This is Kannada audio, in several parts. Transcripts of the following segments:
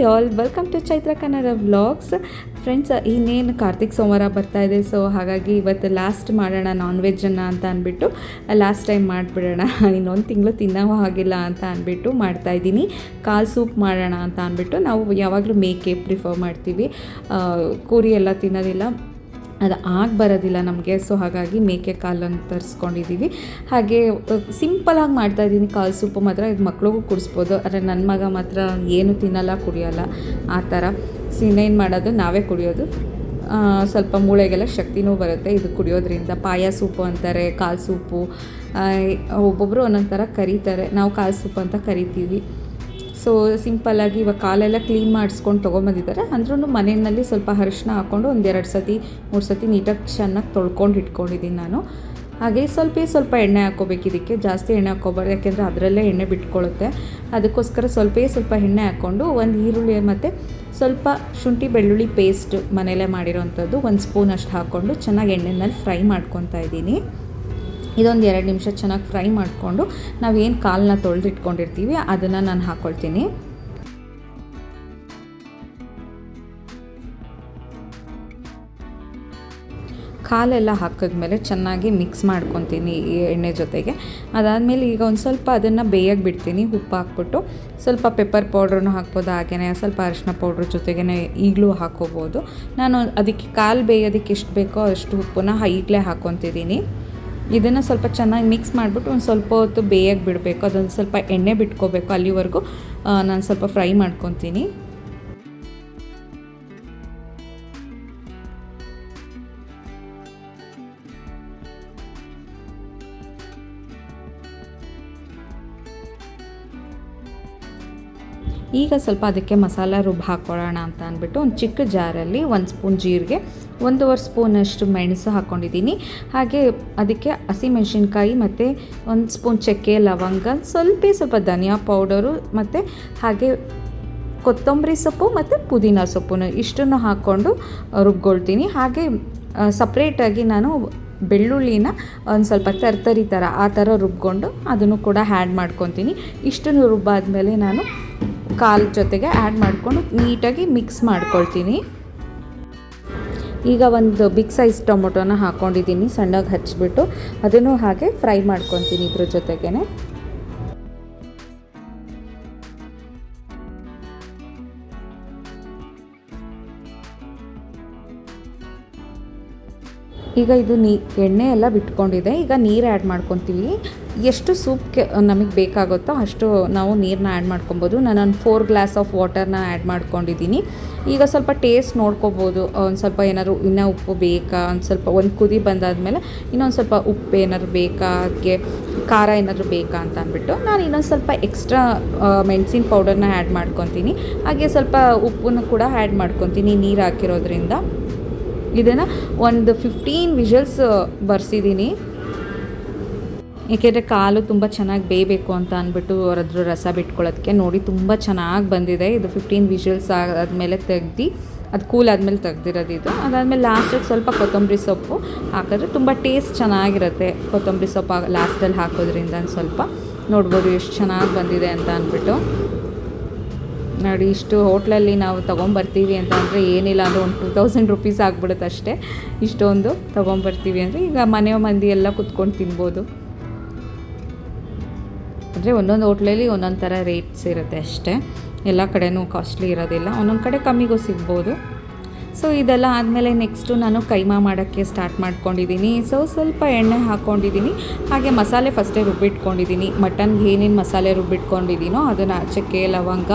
Hi all welcome to Chaitra Kannada vlogs friends ಇನ್ನೇನು ಕಾರ್ತಿಕ್ ಸೋಮವಾರ ಬರ್ತಾ ಇದೆ ಸೊ ಹಾಗಾಗಿ ಇವತ್ತು ಲಾಸ್ಟ್ ಮಾಡೋಣ ನಾನ್ ವೆಜ್ಜನ್ನು ಅಂತ ಅಂದ್ಬಿಟ್ಟು ಲಾಸ್ಟ್ ಟೈಮ್ ಮಾಡಿಬಿಡೋಣ. ಇನ್ನೊಂದು ತಿಂಗಳು ತಿನ್ನೋ ಹಾಗಿಲ್ಲ ಅಂತ ಅಂದ್ಬಿಟ್ಟು ಮಾಡ್ತಾಯಿದ್ದೀನಿ ಕಾಲು ಸೂಪ್ ಮಾಡೋಣ ಅಂತ ಅಂದ್ಬಿಟ್ಟು ನಾವು ಯಾವಾಗಲೂ ಮೇಕೆ ಪ್ರಿಫರ್ ಮಾಡ್ತೀವಿ. ಕೂರಿ ಎಲ್ಲ ತಿನ್ನೋದಿಲ್ಲ. ಅದು ಆಗಿ ಬರೋದಿಲ್ಲ ನಮಗೆ. ಸೊ ಹಾಗಾಗಿ ಮೇಕೆ ಕಾಲನ್ನು ತರಿಸ್ಕೊಂಡಿದ್ದೀವಿ. ಹಾಗೆ ಸಿಂಪಲಾಗಿ ಮಾಡ್ತಾಯಿದ್ದೀನಿ ಕಾಲು ಸೂಪು ಮಾತ್ರ ಇದು ಮಕ್ಳಿಗೂ ಕುಡಿಸ್ಬೋದು. ಆದರೆ ನನ್ನ ಮಗ ಮಾತ್ರ ಏನು ತಿನ್ನಲ್ಲ, ಕುಡಿಯೋಲ್ಲ. ಆ ಥರ. ಸೊ ಇನ್ನೇನು ಮಾಡೋದು? ನಾವೇ ಕುಡಿಯೋದು. ಸ್ವಲ್ಪ ಮೂಳೆಗೆಲ್ಲ ಶಕ್ತಿನೂ ಬರುತ್ತೆ. ಇದು ಕುಡಿಯೋದ್ರಿಂದ ಪಾಯ ಸೂಪು ಅಂತಾರೆ, ಕಾಲು ಸೂಪು. ಒಬ್ಬೊಬ್ಬರು ಒಂದೊಂದು ಥರ ಕರೀತಾರೆ. ನಾವು ಕಾಲು ಸೂಪು ಅಂತ ಕರಿತೀವಿ. ಸೊ ಸಿಂಪಲ್ಲಾಗಿ ಇವಾಗ ಕಾಲೆಲ್ಲ ಕ್ಲೀನ್ ಮಾಡಿಸ್ಕೊಂಡು ತೊಗೊಂಬಂದಿದ್ದಾರೆ. ಅಂದ್ರೂ ಮನೆಯಲ್ಲಿ ಸ್ವಲ್ಪ ಅರಿಶಿನ ಹಾಕ್ಕೊಂಡು ಒಂದೆರಡು ಸತಿ, ಮೂರು ಸತಿ ನೀಟಾಗಿ ಚೆನ್ನಾಗಿ ತೊಳ್ಕೊಂಡು ಇಟ್ಕೊಂಡಿದ್ದೀನಿ ನಾನು. ಹಾಗೆ ಸ್ವಲ್ಪ ಸ್ವಲ್ಪ ಎಣ್ಣೆ ಹಾಕ್ಕೋಬೇಕು ಇದಕ್ಕೆ. ಜಾಸ್ತಿ ಎಣ್ಣೆ ಹಾಕ್ಕೋಬಾರ್ದು, ಯಾಕೆಂದರೆ ಅದರಲ್ಲೇ ಎಣ್ಣೆ ಬಿಟ್ಕೊಳ್ಳುತ್ತೆ ಅದಕ್ಕೋಸ್ಕರ ಸ್ವಲ್ಪ ಸ್ವಲ್ಪ ಎಣ್ಣೆ ಹಾಕ್ಕೊಂಡು ಒಂದು ಈರುಳ್ಳಿ ಮತ್ತು ಸ್ವಲ್ಪ ಶುಂಠಿ ಬೆಳ್ಳುಳ್ಳಿ ಪೇಸ್ಟ್ ಮನೆಯಲ್ಲೇ ಮಾಡಿರೋವಂಥದ್ದು ಒಂದು ಸ್ಪೂನ್ ಅಷ್ಟು ಹಾಕ್ಕೊಂಡು ಚೆನ್ನಾಗಿ ಎಣ್ಣೆನಲ್ಲಿ ಫ್ರೈ ಮಾಡ್ಕೊತಾ ಇದ್ದೀನಿ. ಇದೊಂದು ಎರಡು ನಿಮಿಷ ಚೆನ್ನಾಗಿ ಫ್ರೈ ಮಾಡಿಕೊಂಡು ನಾವೇನು ಕಾಲನ್ನ ತೊಳೆದಿಟ್ಕೊಂಡಿರ್ತೀವಿ, ಅದನ್ನು ನಾನು ಹಾಕ್ಕೊಳ್ತೀನಿ ಕಾಲೆಲ್ಲ ಹಾಕಿದ್ಮೇಲೆ ಚೆನ್ನಾಗಿ ಮಿಕ್ಸ್ ಮಾಡ್ಕೊತೀನಿ ಈ ಎಣ್ಣೆ ಜೊತೆಗೆ. ಅದಾದಮೇಲೆ ಈಗ ಒಂದು ಸ್ವಲ್ಪ ಅದನ್ನು ಬೇಯಕ್ಕೆ ಬಿಡ್ತೀನಿ, ಉಪ್ಪು ಹಾಕ್ಬಿಟ್ಟು. ಸ್ವಲ್ಪ ಪೆಪ್ಪರ್ ಪೌಡ್ರನ್ನು ಹಾಕ್ಬೋದು ಹಾಗೆಯೇ ಸ್ವಲ್ಪ ಅರಿಶಿನ ಪೌಡ್ರ್ ಜೊತೆಗೇ ಈಗಲೂ ಹಾಕ್ಕೋಬೋದು ನಾನು ಅದಕ್ಕೆ ಕಾಲು ಬೇಯೋದಕ್ಕೆ ಎಷ್ಟು ಬೇಕೋ ಅಷ್ಟು ಉಪ್ಪನ್ನ ಈಗಲೇ ಹಾಕ್ಕೊತಿದ್ದೀನಿ ಇದನ್ನು ಸ್ವಲ್ಪ ಚೆನ್ನಾಗಿ ಮಿಕ್ಸ್ ಮಾಡಿಬಿಟ್ಟು ಒಂದು ಸ್ವಲ್ಪ ಹೊತ್ತು ಬೇಯಕ್ಕೆ ಬಿಡಬೇಕು. ಅದೊಂದು ಸ್ವಲ್ಪ ಎಣ್ಣೆ ಬಿಟ್ಕೋಬೇಕು ಅಲ್ಲಿವರೆಗೂ. ನಾನು ಸ್ವಲ್ಪ ಫ್ರೈ ಮಾಡ್ಕೊತೀನಿ. ಈಗ ಸ್ವಲ್ಪ ಅದಕ್ಕೆ ಮಸಾಲ ರುಬ್ಬಿ ಹಾಕ್ಕೊಳ್ಳೋಣ ಅಂತ ಅಂದ್ಬಿಟ್ಟು ಒಂದು ಚಿಕ್ಕ ಜಾರಲ್ಲಿ ಒಂದು ಸ್ಪೂನ್ ಜೀರಿಗೆ ಒಂದೂವರೆ ಸ್ಪೂನಷ್ಟು ಮೆಣಸು ಹಾಕ್ಕೊಂಡಿದ್ದೀನಿ ಹಾಗೆ ಅದಕ್ಕೆ ಹಸಿಮೆಣಸಿನ್ಕಾಯಿ ಮತ್ತು ಒಂದು ಸ್ಪೂನ್ ಚಕ್ಕೆ, ಲವಂಗ, ಸ್ವಲ್ಪ ಸ್ವಲ್ಪ ಧನಿಯಾ ಪೌಡರು ಮತ್ತು ಹಾಗೆ ಕೊತ್ತಂಬರಿ ಸೊಪ್ಪು ಮತ್ತು ಪುದೀನ ಸೊಪ್ಪು ಇಷ್ಟನ್ನು ಹಾಕ್ಕೊಂಡು ರುಬ್ಕೊಳ್ತೀನಿ. ಹಾಗೆ ಸಪ್ರೇಟಾಗಿ ನಾನು ಬೆಳ್ಳುಳ್ಳಿನ ಒಂದು ಸ್ವಲ್ಪ ತರ್ತರಿ ಥರ ಆ ಥರ ರುಬ್ಕೊಂಡು ಅದನ್ನು ಕೂಡ ಆ್ಯಡ್ ಮಾಡ್ಕೊತೀನಿ. ಇಷ್ಟನ್ನು ರುಬ್ಬಾದ್ಮೇಲೆ ನಾನು ಕಾಲು ಜೊತೆಗೆ ಆ್ಯಡ್ ಮಾಡಿಕೊಂಡು ನೀಟಾಗಿ ಮಿಕ್ಸ್ ಮಾಡ್ಕೊಳ್ತೀನಿ. ಈಗ ಒಂದು ಬಿಗ್ ಸೈಜ್ ಟೊಮೊಟೊನ ಹಾಕ್ಕೊಂಡಿದ್ದೀನಿ ಸಣ್ಣಗೆ ಹಚ್ಚಿಬಿಟ್ಟು ಅದನ್ನು ಹಾಗೆ ಫ್ರೈ ಮಾಡ್ಕೊತೀನಿ ಇದ್ರ ಜೊತೆಗೇ ಈಗ ಇದು ನೀ ಎಣ್ಣೆ ಎಲ್ಲ ಬಿಟ್ಕೊಂಡಿದೆ. ಈಗ ನೀರು ಆ್ಯಡ್ ಮಾಡ್ಕೊತೀವಿ. ಎಷ್ಟು ಸೂಪ್ ನಮಗೆ ಬೇಕಾಗುತ್ತೋ ಅಷ್ಟು ನಾವು ನೀರನ್ನ ಆ್ಯಡ್ ಮಾಡ್ಕೊಬೋದು. ನಾನು ಒಂದು ಫೋರ್ ಗ್ಲಾಸ್ ಆಫ್ ವಾಟರ್ನ ಆ್ಯಡ್ ಮಾಡ್ಕೊಂಡಿದ್ದೀನಿ ಈಗ ಸ್ವಲ್ಪ ಟೇಸ್ಟ್ ನೋಡ್ಕೋಬೋದು. ಒಂದು ಸ್ವಲ್ಪ ಏನಾದರೂ, ಇನ್ನೂ ಉಪ್ಪು ಬೇಕಾ? ಒಂದು ಸ್ವಲ್ಪ, ಒಂದು ಕುದಿ ಬಂದಾದಮೇಲೆ ಇನ್ನೊಂದು ಸ್ವಲ್ಪ ಉಪ್ಪು ಏನಾದರೂ ಬೇಕಾ? ಅದಕ್ಕೆ ಖಾರ ಏನಾದರೂ ಬೇಕಾ ಅಂತ ಅಂದ್ಬಿಟ್ಟು ನಾನು ಇನ್ನೊಂದು ಸ್ವಲ್ಪ ಎಕ್ಸ್ಟ್ರಾ ಮೆಣಸಿನ ಪೌಡರ್ನ ಆ್ಯಡ್ ಮಾಡ್ಕೊತೀನಿ. ಹಾಗೆ ಸ್ವಲ್ಪ ಉಪ್ಪನ್ನು ಕೂಡ ಆ್ಯಡ್ ಮಾಡ್ಕೊತೀನಿ ನೀರು ಹಾಕಿರೋದ್ರಿಂದ. ಇದನ್ನು ಒಂದು ಫಿಫ್ಟೀನ್ ವಿಷಲ್ಸ್ ಬರ್ಸಿದ್ದೀನಿ ಏಕೆಂದರೆ ಕಾಲು ತುಂಬ ಚೆನ್ನಾಗಿ ಬೇಯಬೇಕು ಅಂತ ಅಂದ್ಬಿಟ್ಟು ಅವರದ್ರ ರಸ ಬಿಟ್ಕೊಳ್ಳೋದಕ್ಕೆ ನೋಡಿ ತುಂಬ ಚೆನ್ನಾಗಿ ಬಂದಿದೆ. ಇದು ಫಿಫ್ಟೀನ್ ವಿಷಲ್ಸ್ ಆದಮೇಲೆ ತೆಗ್ದು, ಅದು ಕೂಲ್ ಆದಮೇಲೆ ತೆಗ್ದಿರೋದು ಇದು. ಅದಾದಮೇಲೆ ಲಾಸ್ಟಿಗೆ ಸ್ವಲ್ಪ ಕೊತ್ತಂಬರಿ ಸೊಪ್ಪು ಹಾಕಿದ್ರೆ ತುಂಬ ಟೇಸ್ಟ್ ಚೆನ್ನಾಗಿರುತ್ತೆ. ಕೊತ್ತಂಬರಿ ಸೊಪ್ಪು ಲಾಸ್ಟಲ್ಲಿ ಹಾಕೋದ್ರಿಂದ ಸ್ವಲ್ಪ. ನೋಡ್ಬೋದು ಎಷ್ಟು ಚೆನ್ನಾಗಿ ಬಂದಿದೆ ಅಂತ ಅಂದ್ಬಿಟ್ಟು. ನೋಡಿ, ಇಷ್ಟು ಹೋಟ್ಲಲ್ಲಿ ನಾವು ತೊಗೊಂಬರ್ತೀವಿ ಅಂತ ಅಂದರೆ ಏನಿಲ್ಲ ಅಂದರೆ ಒಂದು ಟೂ ತೌಸಂಡ್ ರುಪೀಸ್ ಆಗ್ಬಿಡುತ್ತೆ ಅಷ್ಟೇ ಇಷ್ಟೊಂದು ತೊಗೊಂಬರ್ತೀವಿ ಅಂದರೆ ಈಗ ಮನೆ ಮಂದಿ ಎಲ್ಲ ಕುತ್ಕೊಂಡು ತಿನ್ಬೋದು. ಅಂದರೆ ಒಂದೊಂದು ಹೋಟ್ಲಲ್ಲಿ ಒಂದೊಂದು ಥರ ರೇಟ್ಸ್ ಇರುತ್ತೆ ಅಷ್ಟೇ. ಎಲ್ಲ ಕಡೆನೂ ಕಾಸ್ಟ್ಲಿ ಇರೋದಿಲ್ಲ. ಒಂದೊಂದು ಕಡೆ ಕಮ್ಮಿಗೂ ಸಿಗ್ಬೋದು. ಸೊ ಇದೆಲ್ಲ ಆದಮೇಲೆ ನೆಕ್ಸ್ಟು ನಾನು ಕೈಮಾ ಮಾಡೋಕ್ಕೆ ಸ್ಟಾರ್ಟ್ ಮಾಡ್ಕೊಂಡಿದ್ದೀನಿ ಸೊ ಸ್ವಲ್ಪ ಎಣ್ಣೆ ಹಾಕ್ಕೊಂಡಿದ್ದೀನಿ ಹಾಗೆ ಮಸಾಲೆ ಫಸ್ಟೇ ರುಬ್ಬಿಟ್ಕೊಂಡಿದ್ದೀನಿ ಮಟನ್ಗೆ ಏನೇನು ಮಸಾಲೆ ರುಬ್ಬಿಟ್ಕೊಂಡಿದ್ದೀನೋ ಅದನ್ನು ಚಕ್ಕೆ, ಲವಂಗ,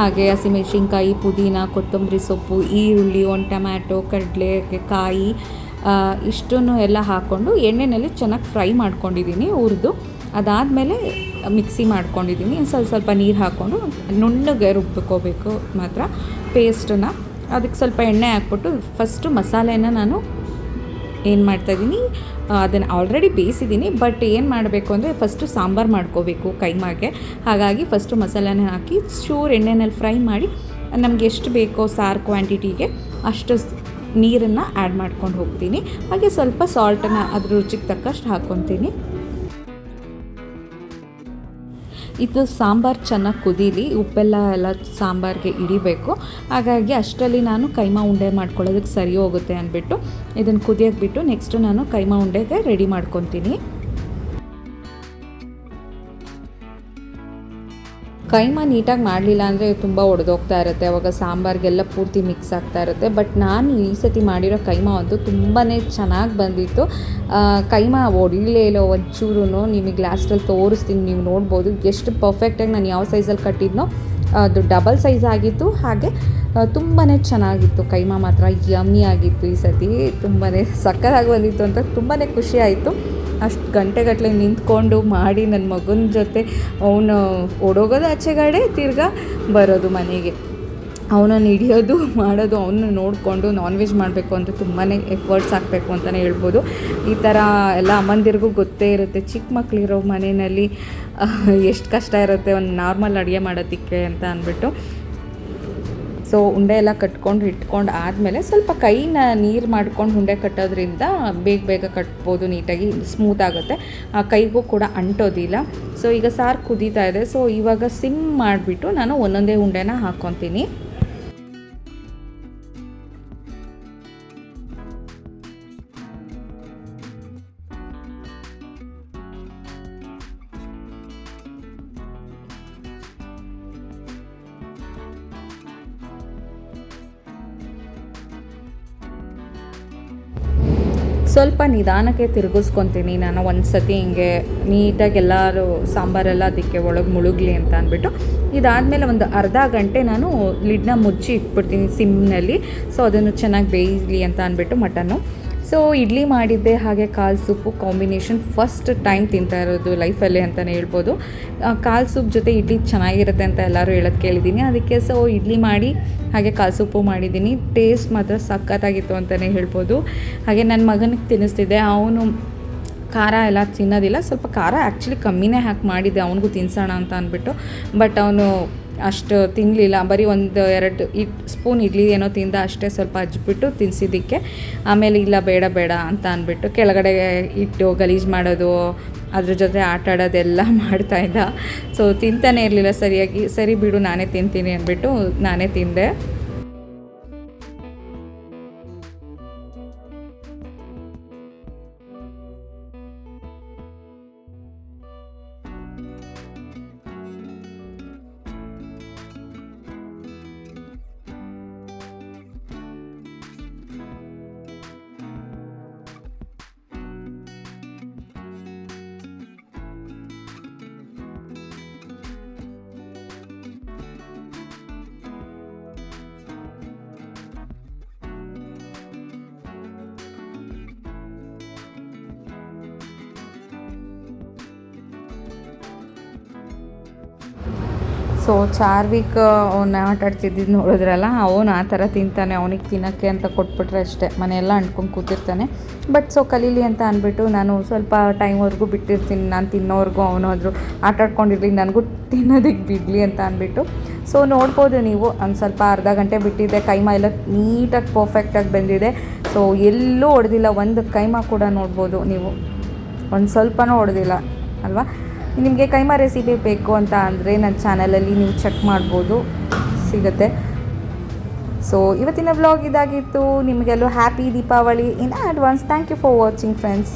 ಹಾಗೆ ಹಸಿಮೆಣ್ಸಿನ್ಕಾಯಿ, ಪುದೀನ, ಕೊತ್ತಂಬರಿ ಸೊಪ್ಪು, ಈರುಳ್ಳಿ, ಒಂದು ಟೊಮ್ಯಾಟೊ, ಕಡಲೆ, ಕಾಯಿ ಇಷ್ಟನ್ನು ಎಲ್ಲ ಹಾಕ್ಕೊಂಡು ಎಣ್ಣೆಯಲ್ಲಿ ಚೆನ್ನಾಗಿ ಫ್ರೈ ಮಾಡ್ಕೊಂಡಿದ್ದೀನಿ ಹುರಿದು ಅದಾದಮೇಲೆ ಮಿಕ್ಸಿ ಮಾಡ್ಕೊಂಡಿದ್ದೀನಿ. ಸ್ವಲ್ಪ ಸ್ವಲ್ಪ ನೀರು ಹಾಕ್ಕೊಂಡು ನುಣ್ಣಗೆ ರುಬ್ಬಿಕೋಬೇಕು ಮಾತ್ರ ಪೇಸ್ಟನ್ನ. ಅದಕ್ಕೆ ಸ್ವಲ್ಪ ಎಣ್ಣೆ ಹಾಕ್ಬಿಟ್ಟು ಫಸ್ಟು ಮಸಾಲೆನ ನಾನು ಏನು ಮಾಡ್ತಾಯಿದ್ದೀನಿ ಅದನ್ನು ಆಲ್ರೆಡಿ ಬೇಯಿಸಿದ್ದೀನಿ ಬಟ್ ಏನು ಮಾಡಬೇಕು ಅಂದರೆ ಫಸ್ಟು ಸಾಂಬಾರು ಮಾಡ್ಕೋಬೇಕು ಕೈಮಾಗೆ. ಹಾಗಾಗಿ ಫಸ್ಟು ಮಸಾಲೆನ ಹಾಕಿ ಚೂರು ಎಣ್ಣೆನಲ್ಲಿ ಫ್ರೈ ಮಾಡಿ ನಮಗೆ ಎಷ್ಟು ಬೇಕೋ ಸಾರು ಕ್ವಾಂಟಿಟಿಗೆ ಅಷ್ಟು ನೀರನ್ನು ಆ್ಯಡ್ ಮಾಡ್ಕೊಂಡು ಹೋಗ್ತೀನಿ. ಹಾಗೆ ಸ್ವಲ್ಪ ಸಾಲ್ಟನ್ನು ಅದ್ರ ರುಚಿಗೆ ತಕ್ಕಷ್ಟು ಹಾಕ್ಕೊತೀನಿ ಇದು ಸಾಂಬಾರು ಚೆನ್ನಾಗಿ ಕುದೀಲಿ, ಉಪ್ಪೆಲ್ಲ ಎಲ್ಲ ಸಾಂಬಾರಿಗೆ ಹಿಡಿಬೇಕು. ಹಾಗಾಗಿ ಅಷ್ಟರಲ್ಲಿ ನಾನು ಕೈಮಾ ಉಂಡೆ ಮಾಡ್ಕೊಳ್ಳೋದಕ್ಕೆ ಸರಿ ಹೋಗುತ್ತೆ ಅಂದ್ಬಿಟ್ಟು ಇದನ್ನು ಕುದಿಯೋಕೆ ಬಿಟ್ಟು ನೆಕ್ಸ್ಟು ನಾನು ಕೈಮಾ ಉಂಡೆಗೆ ರೆಡಿ ಮಾಡ್ಕೊತೀನಿ. ಕೈಮಾ ನೀಟಾಗಿ ಮಾಡಲಿಲ್ಲ ಅಂದರೆ ತುಂಬ ಒಡೆದೋಗ್ತಾ ಇರುತ್ತೆ. ಅವಾಗ ಸಾಂಬಾರಿಗೆಲ್ಲ ಪೂರ್ತಿ ಮಿಕ್ಸ್ ಆಗ್ತಾ ಇರುತ್ತೆ. ಬಟ್ ನಾನು ಈ ಸತಿ ಮಾಡಿರೋ ಕೈಮ ಅಂತೂ ತುಂಬಾ ಚೆನ್ನಾಗಿ ಬಂದಿತ್ತು. ಕೈಮ ಒಡಿಲೇ ಇಲ್ಲ ಒಂಚೂರು ನಿಮಗೆ ಲಾಸ್ಟಲ್ಲಿ ತೋರಿಸ್ತೀನಿ, ನೀವು ನೋಡ್ಬೋದು. ಎಷ್ಟು ಪರ್ಫೆಕ್ಟಾಗಿ ನಾನು ಯಾವ ಸೈಜಲ್ಲಿ ಕಟ್ಟಿದ್ನೋ, ಅದು ಡಬಲ್ ಸೈಜ್ ಆಗಿತ್ತು. ಹಾಗೆ ತುಂಬಾ ಚೆನ್ನಾಗಿತ್ತು. ಕೈಮಾ ಮಾತ್ರ ಯಮ್ಮಿ ಆಗಿತ್ತು ಈ ಸತಿ. ತುಂಬಾ ಸಕ್ಕತ್ತಾಗಿ ಬಂದಿತ್ತು ಅಂತ ತುಂಬಾ ಖುಷಿ ಆಯಿತು. ಅಷ್ಟು ಗಂಟೆಗಟ್ಟಲೆ ನಿಂತ್ಕೊಂಡು ಮಾಡಿ ನನ್ನ ಮಗನ ಜೊತೆ ಅವನು ಓಡೋಗೋದು ಆಚೆಗಡೆ ತಿರ್ಗಾ ಬರೋದು ಮನೆಗೆ. ಅವನನ್ನು ಹಿಡಿಯೋದು, ಮಾಡೋದು ಅವನ್ನ ನೋಡಿಕೊಂಡು ನಾನ್ ವೆಜ್ ಮಾಡಬೇಕು ಅಂತ ತುಂಬಾ ಎಫರ್ಟ್ಸ್ ಹಾಕಬೇಕು ಅಂತಲೇ ಹೇಳ್ಬೋದು. ಈ ಥರ ಎಲ್ಲ ಅಮ್ಮಂದಿರಿಗೂ ಗೊತ್ತೇ ಇರುತ್ತೆ ಚಿಕ್ಕ ಮಕ್ಕಳಿರೋ ಮನೆಯಲ್ಲಿ ಎಷ್ಟು ಕಷ್ಟ ಇರುತ್ತೆ ಒಂದು ನಾರ್ಮಲ್ ಅಡುಗೆ ಮಾಡೋದಕ್ಕೆ ಅಂತ ಅಂದ್ಬಿಟ್ಟು. ಸೊ ಉಂಡೆ ಎಲ್ಲ ಕಟ್ಕೊಂಡು ಇಟ್ಕೊಂಡು ಆದಮೇಲೆ ಸ್ವಲ್ಪ ಕೈನ ನೀರು ಮಾಡ್ಕೊಂಡು ಉಂಡೆ ಕಟ್ಟೋದ್ರಿಂದ ಬೇಗ ಬೇಗ ಕಟ್ಬೋದು, ನೀಟಾಗಿ ಸ್ಮೂತ್ ಆಗುತ್ತೆ. ಆ ಕೈಗೂ ಕೂಡ ಅಂಟೋದಿಲ್ಲ. ಸೊ ಈಗ ಸಾರು ಕುದೀತಾ ಇದೆ. ಸೊ ಇವಾಗ ಸಿಮ್ ಮಾಡಿಬಿಟ್ಟು ನಾನು ಒಂದೊಂದೇ ಉಂಡೆನ ಹಾಕ್ಕೊತೀನಿ ಸ್ವಲ್ಪ ನಿಧಾನಕ್ಕೆ ತಿರುಗಿಸ್ಕೊತೀನಿ ನಾನು ಒಂದು ಸತಿ ಹಿಂಗೆ ನೀಟಾಗಿ ಎಲ್ಲರೂ ಸಾಂಬಾರೆಲ್ಲ ಅದಕ್ಕೆ ಒಳಗೆ ಮುಳುಗಲಿ ಅಂತ ಅಂದ್ಬಿಟ್ಟು. ಇದಾದಮೇಲೆ ಒಂದು ಅರ್ಧ ಗಂಟೆ ನಾನು ಲಿಡ್ನ ಮುಚ್ಚಿ ಇಟ್ಬಿಡ್ತೀನಿ ಸಿಮ್ನಲ್ಲಿ. ಸೊ ಅದನ್ನು ಚೆನ್ನಾಗಿ ಬೇಯಲಿ ಅಂತ ಅಂದ್ಬಿಟ್ಟು ಮಟನ್ನು. ಸೊ ಇಡ್ಲಿ ಮಾಡಿದ್ದೆ, ಹಾಗೆ ಕಾಲು ಸೂಪು ಕಾಂಬಿನೇಷನ್ ಫಸ್ಟ್ ಟೈಮ್ ತಿಂತಾ ಇರೋದು ಲೈಫಲ್ಲಿ ಅಂತಲೇ ಹೇಳ್ಬೋದು. ಕಾಲು ಸೂಪ್ ಜೊತೆ ಇಡ್ಲಿ ಚೆನ್ನಾಗಿರುತ್ತೆ ಅಂತ ಎಲ್ಲರೂ ಹೇಳೋದು ಕೇಳಿದ್ದೀನಿ. ಅದಕ್ಕೆ ಸೊ ಇಡ್ಲಿ ಮಾಡಿ, ಹಾಗೆ ಕಾಲು ಸೂಪು ಮಾಡಿದ್ದೀನಿ. ಟೇಸ್ಟ್ ಮಾತ್ರ ಸಖತ್ತಾಗಿತ್ತು ಅಂತಲೇ ಹೇಳ್ಬೋದು. ಹಾಗೆ ನನ್ನ ಮಗನಿಗೆ ತಿನ್ನಿಸ್ತಿದ್ದೆ. ಅವನು ಖಾರ ಎಲ್ಲ ತಿನ್ನೋದಿಲ್ಲ. ಸ್ವಲ್ಪ ಖಾರ ಆ್ಯಕ್ಚುಲಿ ಕಮ್ಮಿನೇ ಹಾಕಿ ಮಾಡಿದ್ದೆ. ಅವನಿಗೂ ತಿನ್ಸೋಣ ಅಂತ ಅಂದ್ಬಿಟ್ಟು. ಬಟ್ ಅವನು ಅಷ್ಟು ತಿನ್ನಲಿಲ್ಲ ಬರೀ ಒಂದು ಎರಡು ಇಟ್, ಸ್ಪೂನ್ ಇಡ್ಲಿ ಏನೋ ತಿಂದ ಅಷ್ಟೇ ಸ್ವಲ್ಪ ಹಚ್ಬಿಟ್ಟು ತಿನ್ನಿಸಿದ್ದಕ್ಕೆ ಆಮೇಲೆ ಇಲ್ಲ, ಬೇಡ ಬೇಡ ಅಂತ ಅಂದ್ಬಿಟ್ಟು ಕೆಳಗಡೆ ಇಟ್ಟು ಗಲೀಜು ಮಾಡೋದು, ಅದ್ರ ಜೊತೆ ಆಟ ಆಡೋದೆಲ್ಲ ಮಾಡ್ತಾ ಇದ್ದ. ಸೊ ತಿಂತಾನೆ ಇರಲಿಲ್ಲ ಸರಿಯಾಗಿ. ಸರಿ ಬಿಡು, ನಾನೇ ತಿಂತೀನಿ ಅಂದ್ಬಿಟ್ಟು ನಾನೇ ತಿಂದೆ. ಸೊ ಚಾರ್ವಿಕ್ ಅವನ್ನ ಆಟಾಡ್ತಿದ್ದಿದ್ದು ನೋಡಿದ್ರಲ್ಲ, ಅವನು ಆ ಥರ ತಿಂತಾನೆ, ಅವನಿಗೆ ತಿನ್ನೋಕ್ಕೆ ಅಂತ ಕೊಟ್ಬಿಟ್ರೆ ಅಷ್ಟೇ, ಮನೆಯೆಲ್ಲ ಅಂಟ್ಕೊಂಡು ಕೂತಿರ್ತಾನೆ. ಬಟ್ ಸೊ ಕಲೀಲಿ ಅಂತ ಅಂದ್ಬಿಟ್ಟು ನಾನು ಸ್ವಲ್ಪ ಟೈಮ್ವರೆಗೂ ಬಿಟ್ಟಿರ್ತೀನಿ, ನಾನು ತಿನ್ನೋವರೆಗೂ ಅವನಾದರೂ ಆಟ ಆಡ್ಕೊಂಡಿರ್ಲಿ, ನನಗೂ ತಿನ್ನೋದಕ್ಕೆ ಬಿಡಲಿ ಅಂತ ಅಂದ್ಬಿಟ್ಟು ಸೊ ನೋಡ್ಬೋದು ನೀವು, ಒಂದು ಸ್ವಲ್ಪ ಅರ್ಧ ಗಂಟೆ ಬಿಟ್ಟಿದ್ದೆ ಕೈಮಾ ಎಲ್ಲ ನೀಟಾಗಿ ಪರ್ಫೆಕ್ಟಾಗಿ ಬಂದಿದೆ. ಸೊ ಎಲ್ಲೂ ಹೊಡೆದಿಲ್ಲ ಒಂದು ಕೈಮಾ ಕೂಡ ನೋಡ್ಬೋದು ನೀವು. ಒಂದು ಸ್ವಲ್ಪನೂ ಹೊಡೆದಿಲ್ಲ ಅಲ್ವಾ? ನಿಮಗೆ ಕೈಮಾ ರೆಸಿಪಿ ಬೇಕು ಅಂತ ಅಂದರೆ ನನ್ನ ಚಾನಲಲ್ಲಿ ನೀವು ಚೆಕ್ ಮಾಡ್ಬೋದು, ಸಿಗುತ್ತೆ. ಸೊ ಇವತ್ತಿನ ವ್ಲಾಗ್ ಇದಾಗಿತ್ತು. ನಿಮಗೆಲ್ಲೂ happy Deepavali. In advance thank you for watching friends